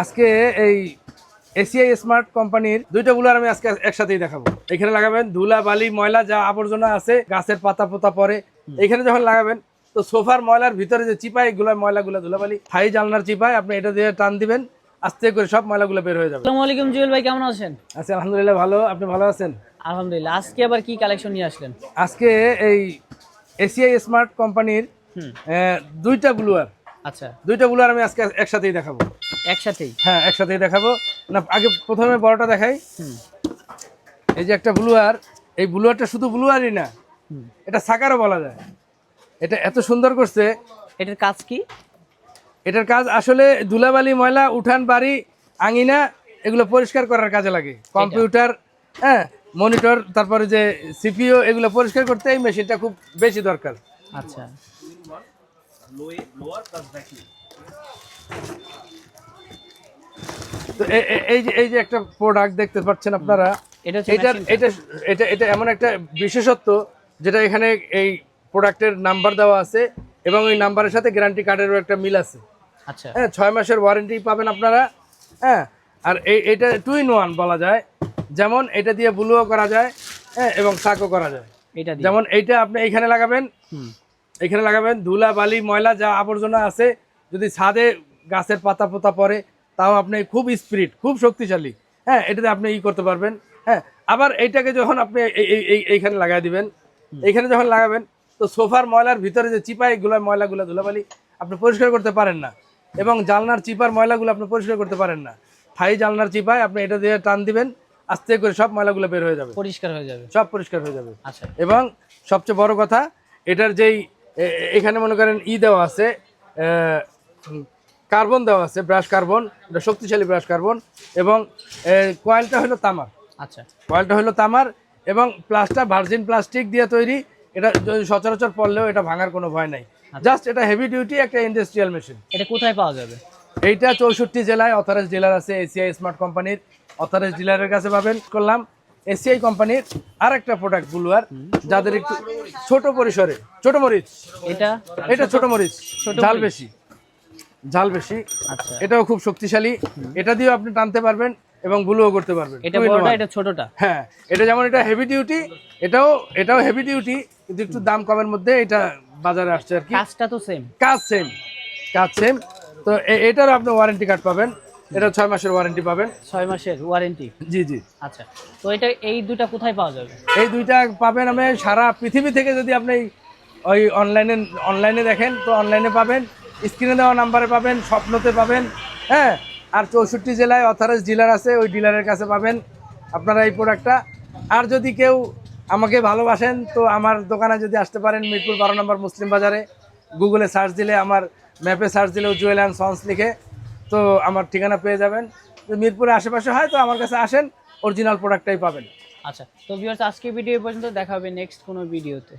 আজকে এই ACI smart কোম্পানির দুইটা গুলার আমি আজকে একসাথেই দেখাবো। এখানে লাগাবেন ধুলা বালি ময়লা যা আবর্জনা আছে গাছের পাতা পোতা পরে। এখানে যখন লাগাবেন তো সোফার ময়লার ভিতরে যে চিপাই এগুলো ময়লাগুলো ধুলাবালি হাই জালনার চিপাই আপনি এটা দিয়ে টান দিবেন আস্তে করে সব ময়লাগুলো বের হয়ে যাবে। আসসালামু আলাইকুম জুয়েল ভাই কেমন আছেন? আচ্ছা আলহামদুলিল্লাহ ভালো। আপনি ভালো আছেন? আলহামদুলিল্লাহ। আজকে আবার কি কালেকশন নিয়ে আসলেন? আজকে এই এসিআই স্মার্ট কোম্পানির দুইটা ব্লুয়ার আচ্ছা। দুইটা ব্লুয়ার আমি আজকে একসাথেই দেখাবো। একসাথেই? হ্যাঁ একসাথেই দেখাবো। না আগে প্রথমে বড়টা দেখাই। হুম। এই যে একটা ব্লুয়ার এই ব্লুয়ারটা শুধু ব্লুয়ারই না এটা সাকারও বলা যায়। এটা এত সুন্দর করছে। এটার কাজ কি? এটার কাজ আসলে ধুলাবালি ময়লা উঠান বাড়ি আঙিনা এগুলো পরিষ্কার করার কাজে লাগে। কম্পিউটার হ্যাঁ মনিটর তারপরে যে সিপিও এগুলো পরিষ্কার করতে এই মেশিনটা খুব বেশি দরকার। আচ্ছা। তো এই যে এই যে একটা প্রোডাক্ট দেখতে পাচ্ছেন আপনারা এটা। এটা এটা এটা এমন একটা বিশেষত্ব যেটা এখানে এই প্রোডাক্টের নাম্বার দেওয়া আছে এবং ওই নাম্বারের সাথে গ্যারান্টি কার্ডেরও একটা মিল আছে। আচ্ছা। হ্যাঁ ছয় মাসের ওয়ারেন্টি পাবেন আপনারা হ্যাঁ। আর এই এটা টু ইন ওয়ান বলা যায়। যেমন এটা দিয়ে ব্লুও করা যায় হ্যাঁ এবং শাকও করা যায়। এটা যেমন এইটা আপনি এইখানে লাগাবেন এখানে লাগাবেন ধুলা বালি ময়লা যা আবর্জনা আছে যদি ছাদে গাছের পাতা পোতা পড়ে তাও আপনি খুব স্পিরিট খুব শক্তিশালী। হ্যাঁ এটাতে আপনি ই করতে পারবেন। হ্যাঁ আবার এইটাকে যখন আপনি এই- এই- এই- এইখানে লাগাই দিবেন এইখানে যখন লাগাবেন তো সোফার ময়লার ভিতরে যে চিপাই এগুলো ময়লাগুলো ধুলাবালি আপনি পরিষ্কার করতে পারেন না। এবং জালনার চিপার ময়লাগুলো আপনি পরিষ্কার করতে পারেন না। থাই জালনার চিপায় আপনি এটা দিয়ে টান দিবেন আস্তে করে সব ময়লাগুলো বের হয়ে যাবে। পরিষ্কার হয়ে যাবে। সব পরিষ্কার হয়ে যাবে। আচ্ছা। এবং সবচেয়ে বড় কথা এটার যেই এখানে মনে করেন ই দেওয়া আছে কার্বন দেওয়া আছে ব্রাশ কার্বন এটা শক্তিশালী ব্রাশ কার্বন এবং কয়েলটা হলো তামার। আচ্ছা। কয়েলটা হলো তামার এবং প্লাসটা ভার্জিন প্লাস্টিক দিয়ে তৈরি এটা যদি সচরাচর পড়লেও এটা ভাঙার কোনো ভয় নাই। জাস্ট এটা হেভি ডিউটি একটা ইন্ডাস্ট্রিয়াল মেশিন এটা কোথায় পাওয়া যাবে? এইটা চৌষট্টি জেলায় অথরাইজ ডিলার আছে এসিআই স্মার্ট কোম্পানির অথরাইজ ডিলারের কাছে পাবেন করলাম। এসিআই কোম্পানির আর একটা প্রোডাক্ট বুলুয়ার যাদের একটু ছোট পরিসরে ছোট মরিচ। এটা? এটা ছোট মরিচ ঝাল বেশি। ঝাল বেশি। আচ্ছা। এটাও খুব শক্তিশালী। এটা দিয়েও আপনি টানতে পারবেন এবং ব্লুও করতে পারবেন। এটা বড়টা এটা ছোটটা। হ্যাঁ এটা যেমন এটা হেভি ডিউটি এটাও এটাও হেভি ডিউটি কিন্তু একটু দাম কমের মধ্যে এটা বাজারে আসছে আর কি। কাজটা তো সেম কাজ সেম কাজ সেম তো এ- এটারও আপনি ওয়ারেন্টি কার্ড পাবেন। এটা ছয় মাসের ওয়ারেন্টি পাবেন। ছয় মাসের ওয়ারেন্টি জি জি। আচ্ছা তো এটা এই দুটা কোথায় পাওয়া যাবে? এই দুইটা পাবেন আমি সারা পৃথিবী থেকে যদি আপনি ওই অনলাইনে অনলাইনে দেখেন তো অনলাইনে পাবেন। স্ক্রিনে দেওয়া নাম্বারে পাবেন, স্বপ্নতে পাবেন হ্যাঁ? আর চৌষট্টি জেলায় অথরাইজ ডিলার আছে, ওই ডিলারের কাছে পাবেন আপনারা এই প্রোডাক্টটা আর যদি কেউ আমাকে ভালোবাসেন, তো আমার দোকানে যদি আসতে পারেন, মিরপুর বারো নম্বর মুসলিম বাজারে, গুগলে সার্চ দিলে, আমার ম্যাপে সার্চ দিলেও জুয়েল অ্যান্ড সন্স লিখে, তো আমার ঠিকানা পেয়ে যাবেন। মিরপুরে আশেপাশে হয় তো আমার কাছে আসেন অরিজিনাল প্রোডাক্টটাই পাবেন। আচ্ছা তো ভিউয়ার্স আজকে ভিডিও পর্যন্ত, দেখা হবে নেক্সট কোনো ভিডিওতে